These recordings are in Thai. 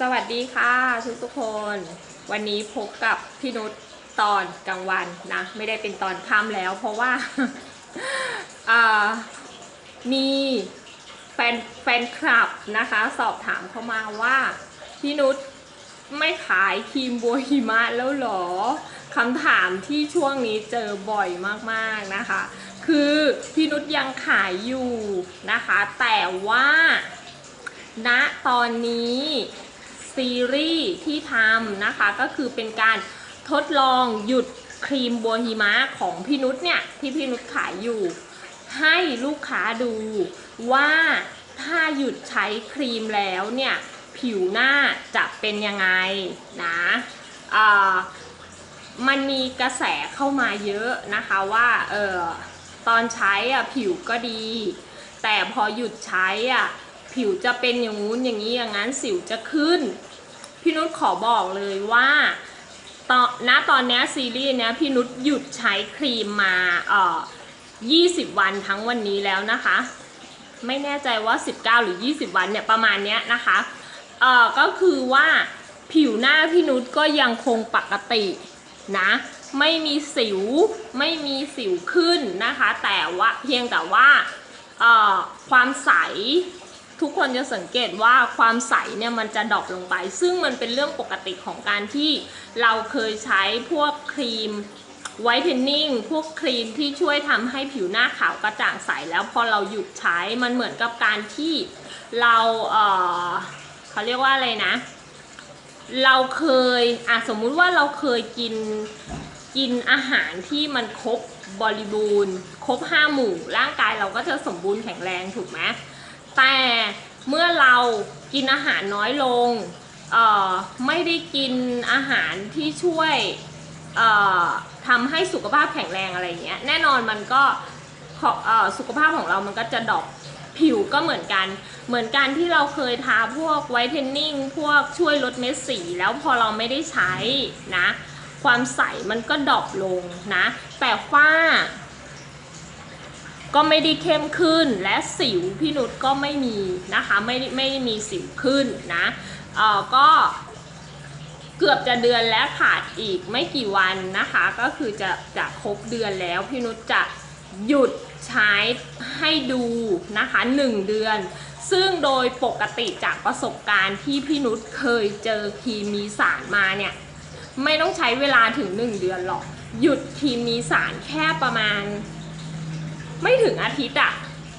สวัสดีค่ะทุกทุกคน วันนี้พบกับพี่นุชตอนกลางวันนะ ไม่ได้เป็นตอนค่ำแล้ว เพราะว่าามีแฟนแฟนคลับนะคะ สอบถามเข้ามาว่า พี่นุชไม่ขายครีมบัวหิมะแล้วหรอคำถามที่ช่วงนี้เจอบ่อยมากๆนะคะ คือพี่นุชยังขายอยู่นะคะ แต่ว่าณตอนนี้ ซีรีส์ที่ทำนะคะ ก็คือเป็นการทดลองหยุดครีมบัวหิมะของพี่นุชเนี่ย ที่พี่นุชขายอยู่ ให้ลูกค้าดูว่าถ้าหยุดใช้ครีมแล้วเนี่ย ผิวหน้าจะเป็นยังไงนะมันมีกระแสเข้ามาเยอะนะคะว่าเออตอนใช้อะผิวก็ดี แต่พอหยุดใช้อะผิวจะเป็นอย่างงู้นอย่างนี้อย่างนั้นสิวจะขึ้น พี่นุชขอบอกเลยว่าตอนณตอนนี้ซีรีส์เนี้ยพี่นุชหยุดใช้ครีมมาเอ่อ20 วันทั้งวันนี้แล้วนะคะ ไม่แน่ใจว่า 19 หรือ 20 วันเนี่ยประมาณเนี้ยนะคะเอ่อก็คือว่าผิวหน้าพี่นุชก็ยังคงปกตินะไม่มีสิวไม่มีสิวขึ้นนะคะ แต่ว่าเพียงแต่ว่าความใส ทุกคนจะสังเกตว่าความใสเนี่ยมันจะดรอปลงไป ซึ่งมันเป็นเรื่องปกติของการที่เราเคยใช้พวกครีมไวท์เทนนิ่งพวกครีมที่ช่วยทำให้ผิวหน้าขาวกระจ่างใสแล้วพอเราหยุดใช้มันเหมือนกับการที่เราเเขาเรียกว่าอะไรนะ เราเคยอะสมมุติว่าเราเคยกินกินอาหารที่มันครบบริบูรณ์ ครบห้าหมู่ร่างกายเราก็จะสมบูรณ์แข็งแรงถูกไหม แต่เมื่อเรากินอาหารน้อยลง ไม่ได้กินอาหารที่ช่วยทำให้สุขภาพแข็งแรงอะไรเงี้ย แน่นอนมันก็สุขภาพของเรามันก็จะดรอปผิวก็เหมือนกัน เหมือนกันที่เราเคยทาพวกไวท์เทนนิ่งพวกช่วยลดเม็ดสี แล้วพอเราไม่ได้ใช้นะ ความใสมันก็ดรอปลงนะ แต่ฝ้า ก็ไม่ได้เข้มขึ้นและสิวพี่นุชก็ไม่มีนะคะไม่ไม่มีสิวขึ้นนะเออก็เกือบจะเดือนแล้วขาดอีกไม่กี่วันนะคะ ก็คือจะจะครบเดือนแล้วพี่นุชจะหยุดใช้ให้ดูนะคะหนึ่งเดือน ซึ่งโดยปกติจากประสบการณ์ที่พี่นุชเคยเจอครีมมีสารมาเนี่ยไม่ต้องใช้เวลาถึง 1 เดือนหรอก หยุดครีมมีสารแค่ประมาณ ไม่ถึงอาทิตย์อะ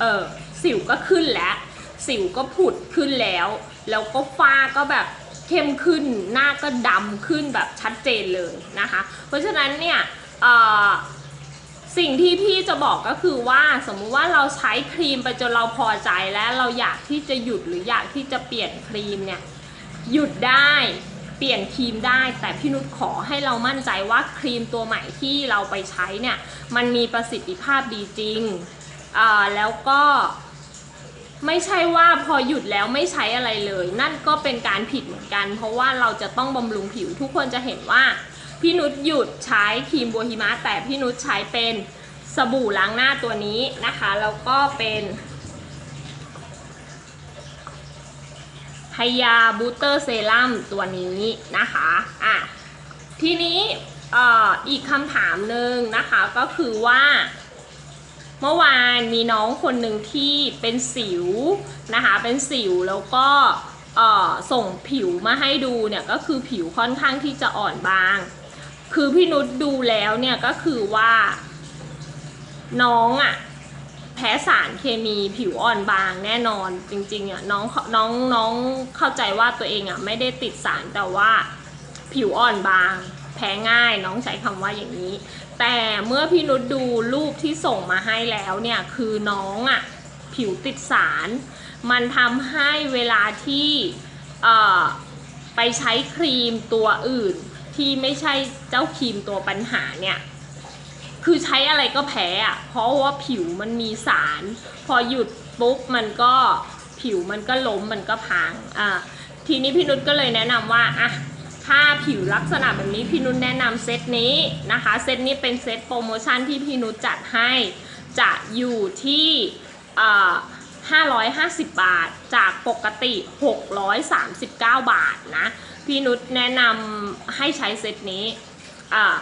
เออสิวก็ขึ้นแล้ว สิวก็ผุดขึ้นแล้ว แล้วก็ฝ้าก็แบบเข้มขึ้น หน้าก็ดำขึ้นแบบชัดเจนเลยนะคะ เพราะฉะนั้นเนี่ยสิ่งที่พี่จะบอกก็คือว่าสมมุติว่าเราใช้ครีมไปจนเราพอใจแล้วเราอยากที่จะหยุดหรืออยากที่จะเปลี่ยนครีมเนี่ยหยุดได้ เปลี่ยนครีมได้ แต่พี่นุชขอให้เรามั่นใจว่าครีมตัวใหม่ที่เราไปใช้เนี่ยมันมีประสิทธิภาพดีจริงแล้วก็ไม่ใช่ว่าพอหยุดแล้วไม่ใช้อะไรเลย นั่นก็เป็นการผิดเหมือนกัน เพราะว่าเราจะต้องบำรุงผิวทุกคนจะเห็นว่า พี่นุชหยุดใช้ครีมบัวหิมะแต่พี่นุชใช้เป็นสบู่ล้างหน้าตัวนี้นะคะ แล้วก็เป็น ไฮยาบูเตอร์เซรั่มตัวนี้นะคะอะทีนี้อ่ออีกคำถามหนึ่งนะคะก็คือว่า เมื่อวานมีน้องคนหนึ่งที่เป็นสิวนะคะเป็นสิวแล้วก็ส่งผิวมาให้ดูเนี่ยก็คือผิวค่อนข้างที่จะอ่อนบาง คือพี่นุชดูแล้วเนี่ยก็คือว่า น้องอะ่ะ แพ้สารเคมีผิวอ่อนบางแน่นอนจริงๆอะน้องน้องน้องเข้าใจว่าตัวเองอะไม่ได้ติดสารแต่ว่าผิวอ่อนบาง แพ้ง่ายน้องใช้คำว่าอย่างนี้ แต่เมื่อพี่นุชดูรูปที่ส่งมาให้แล้วเนี่ยคือน้องอะผิวติดสาร มันทำให้เวลาที่ไปใช้ครีมตัวอื่น ที่ไม่ใช่เจ้าครีมตัวปัญหาเนี่ย คือใช้อะไรก็แพ้อะเพราะว่าผิวมันมีสาร พอหยุดปุ๊บมันก็ผิวมันก็ล้มมันก็พังอ่าทีนี้พี่นุชก็เลยแนะนำว่าอะถ้าผิวลักษณะแบบนี้พี่นุชแนะนำเซตนี้นะคะ เซตนี้เป็นเซตโปรโมชั่นที่พี่นุชจัดให้จะอยู่ที่550 บาท จากปกติ 639 บาทนะ พี่นุชแนะนำให้ใช้เซตนี้อ่า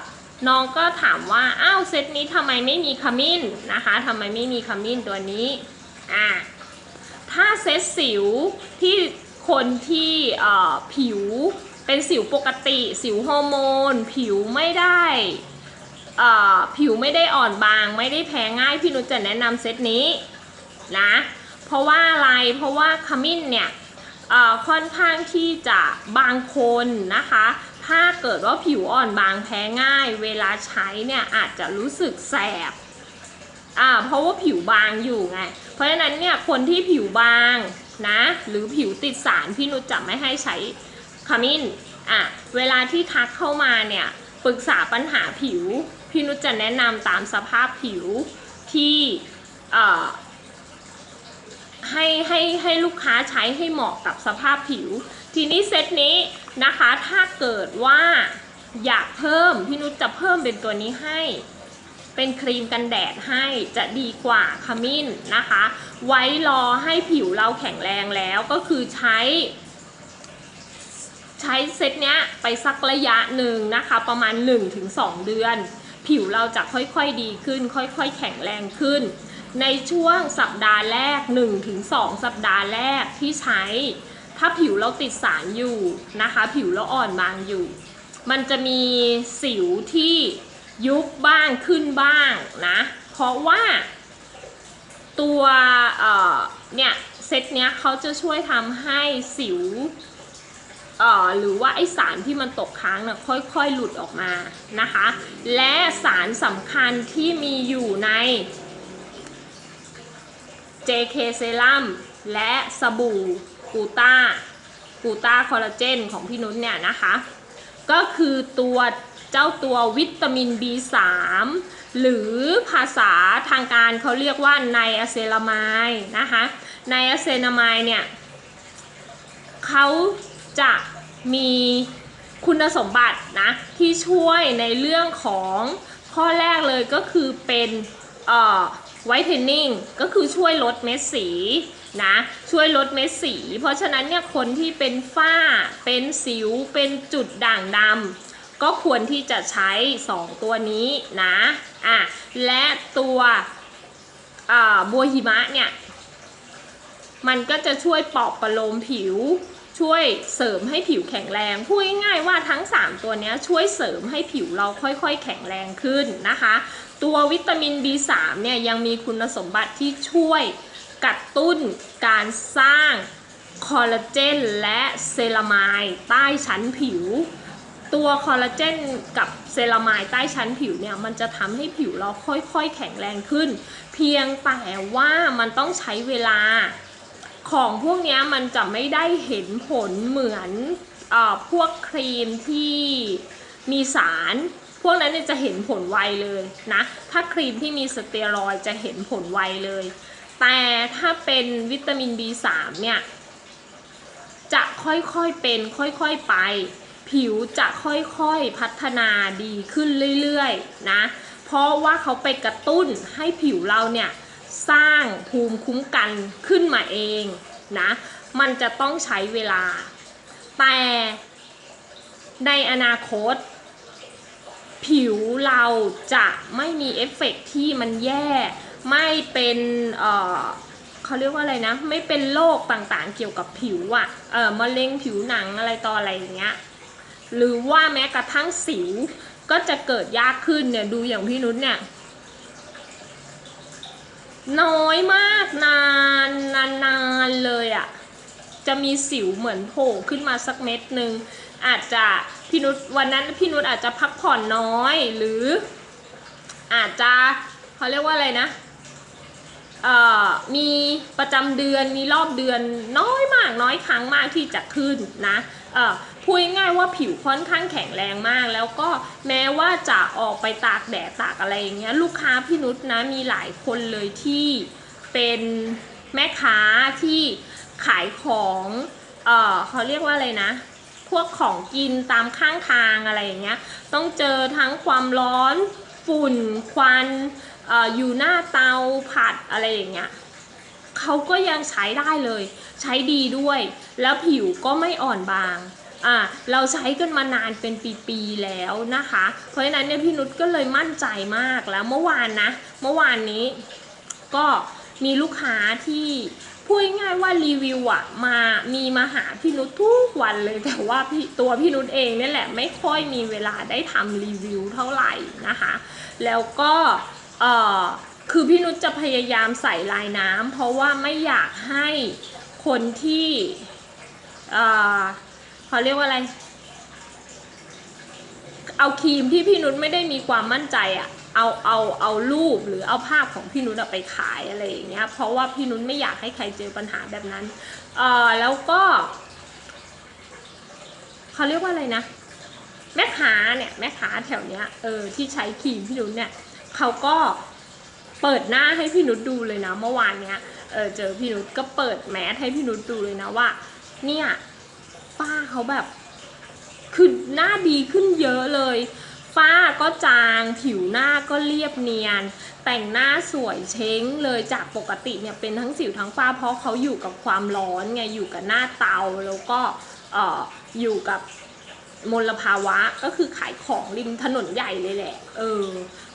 น้องก็ถามว่าอ้าวเซตนี้ทำไมไม่มีขมิ้นนะคะทำไมไม่มีขมิ้นตัวนี้อ่าถ้าเซตสิวที่คนที่ผิวเป็นสิวปกติ สิวฮอร์โมน ผิวไม่ได้ผิวไม่ได้อ่อนบาง ไม่ได้แพ้ง่ายพี่นุชจะแนะนำเซตนี้นะเพราะว่าอะไรเพราะว่าขมิ้นเนี่ยค่อนข้างที่จะบางคนนะคะ ถ้าเกิดว่าผิวอ่อนบางแพ้ง่าย เวลาใช้เนี่ยอาจจะรู้สึกแสบอ่าเพราะว่าผิวบางอยู่ไง เพราะฉะนั้นเนี่ยคนที่ผิวบางนะหรือผิวติดสารพี่นุชจะไม่ให้ใช้ขมิ้นอะเวลาที่ทักเข้ามาเนี่ยปรึกษาปัญหาผิว พี่นุชจะแนะนำตามสภาพผิวที่เอ่อให้ให้ให้ลูกค้าใช้ให้เหมาะกับสภาพผิว ทีนี้เซตนี้นะคะถ้าเกิดว่าอยากเพิ่มพี่นุชจะเพิ่มเป็นตัวนี้ให้ เป็นครีมกันแดดให้จะดีกว่าขมิ้นนะคะ ไว้รอให้ผิวเราแข็งแรงแล้วก็คือใช้ ใช้เซตเนี้ยไปสักระยะหนึ่งนะคะ ประมาณ 1-2 เดือน ผิวเราจะค่อยๆดีขึ้น ค่อยๆ แข็งแรงขึ้น ในช่วงสัปดาห์แรก 1-2 สัปดาห์แรกที่ใช้ ถ้าผิวเราติดสารอยู่นะคะ ผิวเราอ่อนบางอยู่ มันจะมีสิวที่ยุบบ้างขึ้นบ้างนะ เพราะว่าตัวเเนี่ยเซตเนี้ยเขาจะช่วยทำให้สิวหรือว่าไอสารที่มันตกค้างนี่ยค่อยๆหลุดออกมานะคะ และสารสำคัญที่มีอยู่ใน JK เซรั่มและสบู่ กูต้ากูต้าคอลลาเจนของพี่นุ้นเนี่ยนะคะ ก็คือตัวเจ้าตัววิตามิน B3 หรือภาษาทางการเขาเรียกว่าไนอะเซลามายนะคะไนอะเซลามายเนี่ยเขาจะมีคุณสมบัตินะที่ช่วยในเรื่องของข้อแรกเลยก็คือเป็นไวท์เทนนิ่งก็คือช่วยลดเม็ดสี นะช่วยลดเม็ดสี เพราะฉะนั้นเนี่ยคนที่เป็นฝ้า เป็นสิว เป็นจุดด่างดำก็ควรที่จะใช้ 2 ตัวนี้นะอะและตัวบัวหิมะเนี่ยมันก็จะช่วยปอบประโลมผิว ช่วยเสริมให้ผิวแข็งแรงพูดง่ายๆว่าทั้ง 3 ตัวนี้ช่วยเสริมให้ผิวเราค่อยๆ แข็งแรงขึ้นนะคะ ตัววิตามิน B3 เนี่ยยังมีคุณสมบัติที่ช่วย กระตุ้นการสร้างคอลลาเจนและเซรามายใต้ชั้นผิว ตัวคอลลาเจนกับเซรามายใต้ชั้นผิวเนี่ยมันจะทำให้ผิวเราค่อยๆ แข็งแรงขึ้น เพียงแต่ว่ามันต้องใช้เวลาของพวกนี้มันจะไม่ได้เห็นผลเหมือนอพวกครีมที่มีสาร พวกนั้นจะเห็นผลไวเลยนะ ถ้าครีมที่มีสเตียรอยจะเห็นผลไวเลย แต่ถ้าเป็นวิตามิน B3 เนี่ย จะค่อยๆเป็นค่อยๆไป ผิวจะค่อยๆพัฒนาดีขึ้นเรื่อยๆนะ เพราะว่าเขาไปกระตุ้นให้ผิวเราเนี่ย สร้างภูมิคุ้มกันขึ้นมาเองนะ มันจะต้องใช้เวลา แต่ในอนาคต ผิวเราจะไม่มีเอฟเฟกต์ที่มันแย่ ไม่เป็นเอ่อเขาเรียกว่าอะไรนะ ไม่เป็นโรคต่างๆ เกี่ยวกับผิวอะ่ะเออมะเร็งผิวหนังอะไรต่ออะไรอย่างเงี้ยหรือว่าแม้กระทั่งสิวก็จะเกิดยากขึ้นเนี่ยดูอย่างพี่นุชเนี่ยน้อยมากนานนานนานเลยอะ่ะจะมีสิวเหมือนโผล่ขึ้นมาสักเม็ดหนึ่งอาจจะพี่นุชวันนั้นพี่นุชอาจจะพักผ่อนน้อยหรือ อาจจะเขาเรียกว่าอะไรนะ มีประจำเดือนมีรอบเดือนน้อยมากน้อยครั้งมากที่จะขึ้นนะพูดง่ายว่าผิวค่อนข้างแข็งแรงมาก แล้วก็แม้ว่าจะออกไปตากแดดตากอะไรอย่างเงี้ยลูกค้าพี่นุชนะมีหลายคนเลยที่เป็นแม่ค้าที่ขายของเออเขาเรียกว่าอะไรนะ พวกของกินตามข้างทางอะไรอย่างเงี้ยต้องเจอทั้งความร้อนฝุ่นควัน อยู่หน้าเตาผัดอะไรอย่างเงี้ยเขาก็ยังใช้ได้เลย ใช้ดีด้วย แล้วผิวก็ไม่อ่อนบางอ่าเราใช้กันมานานเป็นปีๆแล้วนะคะ เพราะฉะนั้นเนี่ยพี่นุชก็เลยมั่นใจมากแล้วเมื่อวานนะ เมื่อวานนี้ก็มีลูกค้าที่พูดง่ายว่ารีวิวอะมามีมาหาพี่นุชทุกวันเลยแต่ว่าพี่ตัวพี่นุชเองเนี่ยแหละไม่ค่อยมีเวลาได้ทำรีวิวเท่าไหร่นะคะ แล้วก็ เอ่อคือพี่นุชจะพยายามใส่ลายน้ำเพราะว่าไม่อยากให้คนที่เอ่อเขาเรียกว่าอะไร เอาครีมที่พี่นุชไม่ได้มีความมั่นใจอะเอาเอาเอารูปหรือเอาภาพของพี่นุชไปขายอะไรอย่างเงี้ยเพราะว่าพี่นุชไม่อยากให้ใครเจอปัญหาแบบนั้นเอ่อแล้วก็เขาเรียกว่าอะไรนะ แม่ค้าเนี่ยแม่ค้าแถวเนี้ยเออที่ใช้ครีมพี่นุชเนี่ย เขาก็เปิดหน้าให้พี่นุชดูเลยนะ เมื่อวานเนี้ยเออเจอพี่นุชก็เปิดแมสให้พี่นุชดูเลยนะว่า เนี่ยป้าเขาแบบคือหน้าดีขึ้นเยอะเลย ฝ้าก็จางผิวหน้าก็เรียบเนียน แต่งหน้าสวยเช้งเลยจากปกติเนี่ยเป็นทั้งสิวทั้งฝ้าเพราะเขาอยู่กับความร้อนไงอยู่กับหน้าเตาแล้วก็เอออยู่กับมลภาวะก็คือขายของริมถนนใหญ่เลยแหละ เออ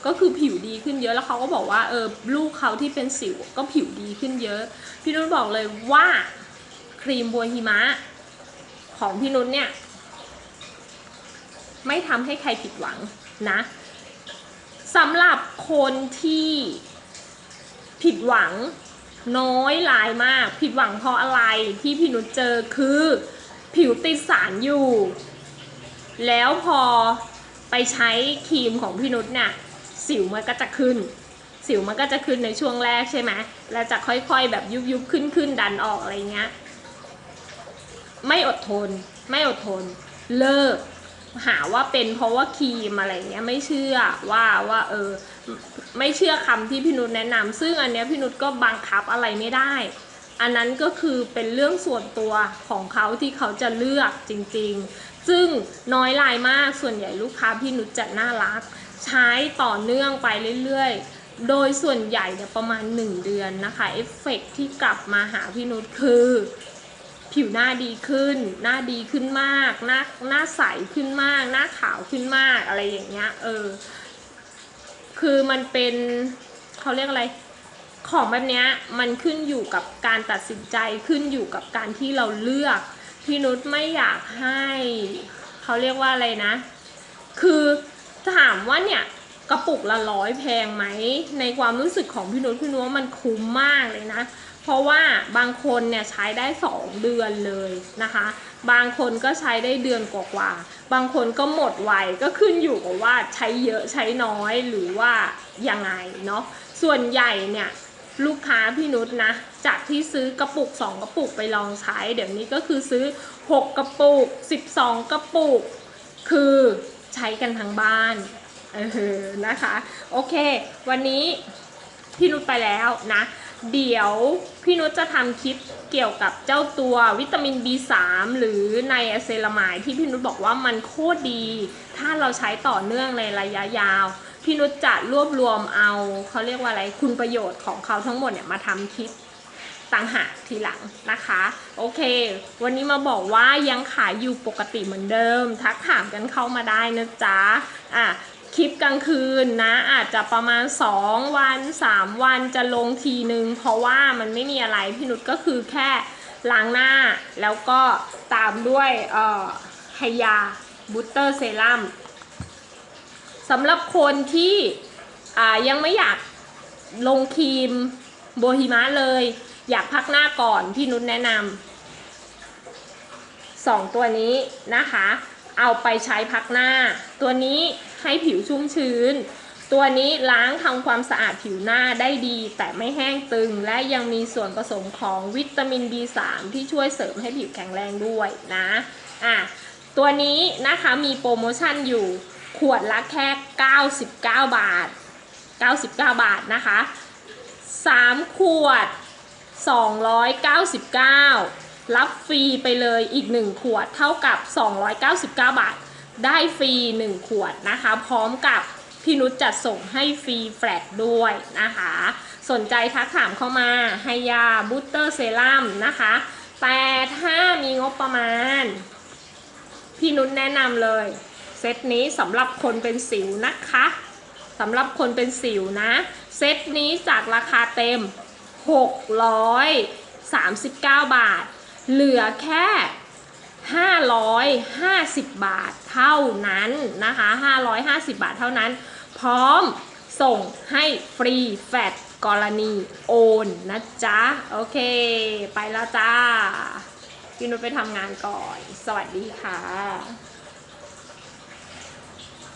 ก็คือผิวดีขึ้นเยอะแล้วเขาก็บอกว่าเออลูกเขาที่เป็นสิวก็ผิวดีขึ้นเยอะ พี่นุชบอกเลยว่าครีมบัวหิมะ ของพี่นุชเนี่ย ไม่ทำให้ใครผิดหวังนะสำหรับคนที่ผิดหวังน้อยหลายมาก ผิดหวังเพราะอะไรที่พี่นุชเจอคือผิวติดสารอยู่ แล้วพอไปใช้ครีมของพี่นุชเนี่ย สิวมันก็จะขึ้น สิวมันก็จะขึ้นในช่วงแรกใช่ไหมแล้วจะค่อยๆแบบยุบๆขึ้นขึ้นดันออกอะไรเงี้ย ไม่อดทน ไม่อดทน เลิก หาว่าเป็นเพราะว่าครีมอะไรเงี้ยไม่เชื่อว่าว่าเออ ไม่เชื่อคำที่พี่นุชแนะนำซึ่งอันเนี้ยพี่นุชก็บังคับอะไรไม่ได้ อันนั้นก็คือเป็นเรื่องส่วนตัวของเขาที่เขาจะเลือกจริง ๆซึ่งน้อยรายมากส่วนใหญ่ลูกค้าพี่นุชจะน่ารัก ใช้ต่อเนื่องไปเรื่อยๆ โดยส่วนใหญ่เนี่ยประมาณ 1 เดือนนะคะ เอฟเฟกต์ที่กลับมาหาพี่นุชคือ ผิวหน้าดีขึ้น หน้าดีขึ้นมาก หน้าหน้าใสขึ้นมาก หน้าขาวขึ้นมากอะไรอย่างเงี้ย เออ คือมันเป็นเขาเรียกอะไรของแบบเนี้ยมันขึ้นอยู่กับการตัดสินใจขึ้นอยู่กับการที่เราเลือกพี่นุชไม่อยากให้ เขาเรียกว่าอะไรนะ คือ ถามว่าเนี่ยกระปุกละร้อยแพงไหม ในความรู้สึกของพี่นุชพี่นุชว่ามันคุ้มมากเลยนะ เพราะว่าบางคนเนี่ยใช้ได้ 2 เดือนเลยนะคะ บางคนก็ใช้ได้เดือนกว่าๆบางคนก็หมดไวก็ขึ้นอยู่กับว่าใช้เยอะใช้น้อยหรือว่ายังไงเนาะส่วนใหญ่เนี่ยลูกค้าพี่นุชนะ จากที่ซื้อกระปุก 2 กระปุกไปลองใช้ เดี๋ยวนี้ก็คือซื้อ 6 กระปุก 12 กระปุก คือ ใช้กันทั้งบ้าน เออ นะคะ โอเค วันนี้พี่นุชไปแล้วนะ เดี๋ยวพี่นุชจะทำคลิปเกี่ยวกับเจ้าตัววิตามิน B3 หรือไนอะเซรามายที่พี่นุชบอกว่ามันโคตรดี ถ้าเราใช้ต่อเนื่องในระยะยาว พี่นุชจะรวบรวมเอาเขาเรียกว่าอะไรคุณประโยชน์ของเขาทั้งหมดเนี่ยมาทำคลิป ต่างหากทีหลังนะคะ โอเค วันนี้มาบอกว่ายังขายอยู่ปกติเหมือนเดิม ทักถามกันเข้ามาได้นะจ๊ะอะคลิปกลางคืนนะอาจจะประมาณ 2 วัน 3 วันจะลงทีนึง เพราะว่ามันไม่มีอะไรพี่นุชก็คือแค่ล้างหน้าแล้วก็ตามด้วยเอ่อไฮยาบูตเตอร์เซรั่มสำหรับคนที่อ่ายังไม่อยากลงครีมโบฮิมะเลย อยากพักหน้าก่อนพี่นุชแนะนำสองตัวนี้นะคะ เอาไปใช้พักหน้า ตัวนี้ให้ผิวชุ่มชื้น ตัวนี้ล้างทำความสะอาดผิวหน้าได้ดี แต่ไม่แห้งตึง และยังมีส่วนผสมของวิตามิน B3 ที่ช่วยเสริมให้ผิวแข็งแรงด้วยนะอะตัวนี้นะคะมีโปรโมชั่นอยู่ขวดละแค่ 99 บาท 99 บาทนะคะ 3 ขวด 299 รับฟรีไปเลยอีก 1 ขวดเท่ากับ 299 บาท ได้ฟรี 1 ขวดนะคะ พร้อมกับพี่นุชจัดส่งให้ฟรีแฟลตด้วยนะคะ สนใจทักถามเข้ามาให้ยาบูสเตอร์เซรั่มนะคะ แต่ถ้ามีงบประมาณ พี่นุชแนะนำเลย เซตนี้สำหรับคนเป็นสิวนะคะสำหรับคนเป็นสิวนะ เซตนี้จากราคาเต็ม 639 บาท เหลือแค่ 550 บาทเท่านั้นนะคะ 550 บาทเท่านั้น พร้อมส่งให้ฟรีแฟตกรณีโอนนะจ๊ะ โอเค ไปแล้วจ้าพี่นุชไปทำงานก่อน สวัสดีค่ะ